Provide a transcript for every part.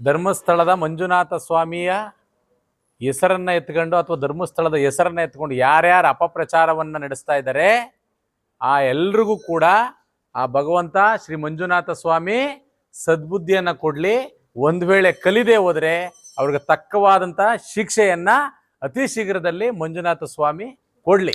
ಧರ್ಮಸ್ಥಳದ ಮಂಜುನಾಥ ಸ್ವಾಮಿಯ ಹೆಸರನ್ನ ಎತ್ಕೊಂಡು ಅಥವಾ ಧರ್ಮಸ್ಥಳದ ಹೆಸರನ್ನ ಎತ್ಕೊಂಡು ಯಾರ್ಯಾರು ಅಪಪ್ರಚಾರವನ್ನು ನಡೆಸ್ತಾ ಇದ್ದಾರೆ, ಆ ಎಲ್ರಿಗೂ ಕೂಡ ಆ ಭಗವಂತ ಶ್ರೀ ಮಂಜುನಾಥ ಸ್ವಾಮಿ ಸದ್ಬುದ್ಧಿಯನ್ನು ಕೊಡಲಿ. ಒಂದು ವೇಳೆ ಕಲಿದೆ ಹೋದರೆ ಅವ್ರಿಗೆ ತಕ್ಕವಾದಂಥ ಶಿಕ್ಷೆಯನ್ನ ಅತಿ ಶೀಘ್ರದಲ್ಲಿ ಮಂಜುನಾಥ ಸ್ವಾಮಿ ಕೊಡಲಿ.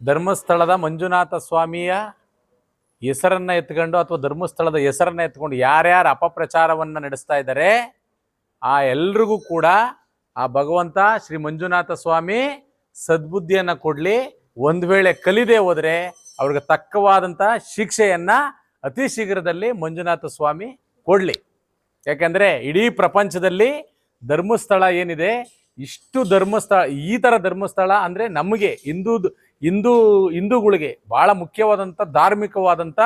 ಧರ್ಮಸ್ಥಳದ ಮಂಜುನಾಥ ಸ್ವಾಮಿಯ ಹೆಸರನ್ನ ಎತ್ಕೊಂಡು ಅಥವಾ ಧರ್ಮಸ್ಥಳದ ಹೆಸರನ್ನ ಎತ್ಕೊಂಡು ಯಾರ್ಯಾರು ಅಪಪ್ರಚಾರವನ್ನು ನಡೆಸ್ತಾ ಇದ್ದಾರೆ, ಆ ಎಲ್ರಿಗೂ ಕೂಡ ಆ ಭಗವಂತ ಶ್ರೀ ಮಂಜುನಾಥ ಸ್ವಾಮಿ ಸದ್ಬುದ್ಧಿಯನ್ನು ಕೊಡಲಿ. ಒಂದು ವೇಳೆ ಕಲಿದೆ ಹೋದರೆ ಅವ್ರಿಗೆ ತಕ್ಕವಾದಂಥ ಶಿಕ್ಷೆಯನ್ನ ಅತಿ ಶೀಘ್ರದಲ್ಲಿ ಮಂಜುನಾಥ ಸ್ವಾಮಿ ಕೊಡಲಿ. ಯಾಕೆಂದರೆ ಇಡೀ ಪ್ರಪಂಚದಲ್ಲಿ ಧರ್ಮಸ್ಥಳ ಏನಿದೆ, ಇಷ್ಟು ಧರ್ಮಸ್ಥಳ, ಈ ಥರ ಧರ್ಮಸ್ಥಳ ಅಂದರೆ ನಮಗೆ ಹಿಂದೂ ಹಿಂದೂ, ಹಿಂದೂಗಳಿಗೆ ಭಾಳ ಮುಖ್ಯವಾದಂಥ, ಧಾರ್ಮಿಕವಾದಂಥ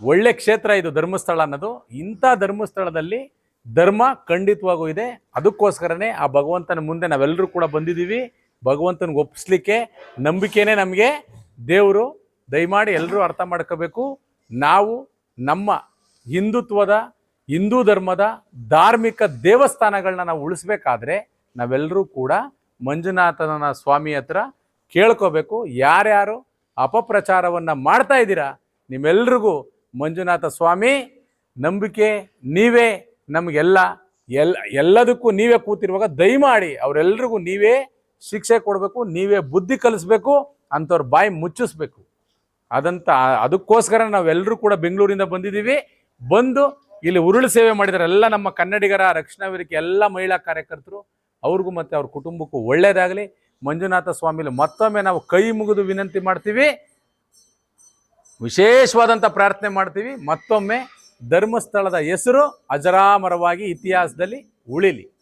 ಒಳ್ಳೆ ಕ್ಷೇತ್ರ ಇದು ಧರ್ಮಸ್ಥಳ ಅನ್ನೋದು. ಇಂಥ ಧರ್ಮಸ್ಥಳದಲ್ಲಿ ಧರ್ಮ ಖಂಡಿತವಾಗೂ ಇದೆ. ಅದಕ್ಕೋಸ್ಕರನೇ ಆ ಭಗವಂತನ ಮುಂದೆ ನಾವೆಲ್ಲರೂ ಕೂಡ ಬಂದಿದ್ದೀವಿ. ಭಗವಂತನಿಗೆ ಒಪ್ಪಿಸ್ಲಿಕ್ಕೆ ನಂಬಿಕೆನೇ ನಮಗೆ. ದೇವರು, ದಯಮಾಡಿ ಎಲ್ಲರೂ ಅರ್ಥ ಮಾಡ್ಕೋಬೇಕು. ನಾವು ನಮ್ಮ ಹಿಂದುತ್ವದ, ಹಿಂದೂ ಧರ್ಮದ ಧಾರ್ಮಿಕ ದೇವಸ್ಥಾನಗಳನ್ನ ನಾವು ಉಳಿಸ್ಬೇಕಾದ್ರೆ ನಾವೆಲ್ಲರೂ ಕೂಡ ಮಂಜುನಾಥನ ಸ್ವಾಮಿ ಹತ್ರ ಕೇಳ್ಕೋಬೇಕು. ಯಾರ್ಯಾರು ಅಪಪ್ರಚಾರವನ್ನು ಮಾಡ್ತಾ ಇದ್ದೀರಾ, ನಿಮ್ಮೆಲ್ರಿಗೂ ಮಂಜುನಾಥ ಸ್ವಾಮಿ, ನಂಬಿಕೆ ನೀವೇ, ನಮಗೆಲ್ಲ ಎಲ್, ಎಲ್ಲದಕ್ಕೂ ನೀವೇ ಕೂತಿರುವಾಗ ದಯಮಾಡಿ ಅವರೆಲ್ರಿಗೂ ನೀವೇ ಶಿಕ್ಷೆ ಕೊಡಬೇಕು, ನೀವೇ ಬುದ್ಧಿ ಕಲಿಸ್ಬೇಕು, ಅಂಥವ್ರ ಬಾಯಿ ಮುಚ್ಚಿಸ್ಬೇಕು. ಅದಂತ, ಅದಕ್ಕೋಸ್ಕರ ನಾವೆಲ್ಲರೂ ಕೂಡ ಬೆಂಗಳೂರಿಂದ ಬಂದಿದ್ದೀವಿ. ಬಂದು ಇಲ್ಲಿ ಉರುಳು ಸೇವೆ ಮಾಡಿದ್ದಾರೆ ಎಲ್ಲ ನಮ್ಮ ಕನ್ನಡಿಗರ, ರಕ್ಷಣಾ ವೇದಿಕೆ ಎಲ್ಲ ಮಹಿಳಾ ಕಾರ್ಯಕರ್ತರು. ಅವ್ರಿಗೂ ಮತ್ತು ಅವ್ರ ಕುಟುಂಬಕ್ಕೂ ಒಳ್ಳೆಯದಾಗಲಿ ಮಂಜುನಾಥ ಸ್ವಾಮಿಲಿ ಮತ್ತೊಮ್ಮೆ ನಾವು ಕೈ ಮುಗಿದು ವಿನಂತಿ ಮಾಡ್ತೀವಿ. ವಿಶೇಷವಾದಂಥ ಪ್ರಾರ್ಥನೆ ಮಾಡ್ತೀವಿ. ಮತ್ತೊಮ್ಮೆ ಧರ್ಮಸ್ಥಳದ ಹೆಸರು ಅಜರಾಮರವಾಗಿ ಇತಿಹಾಸದಲ್ಲಿ ಉಳಿಲಿ.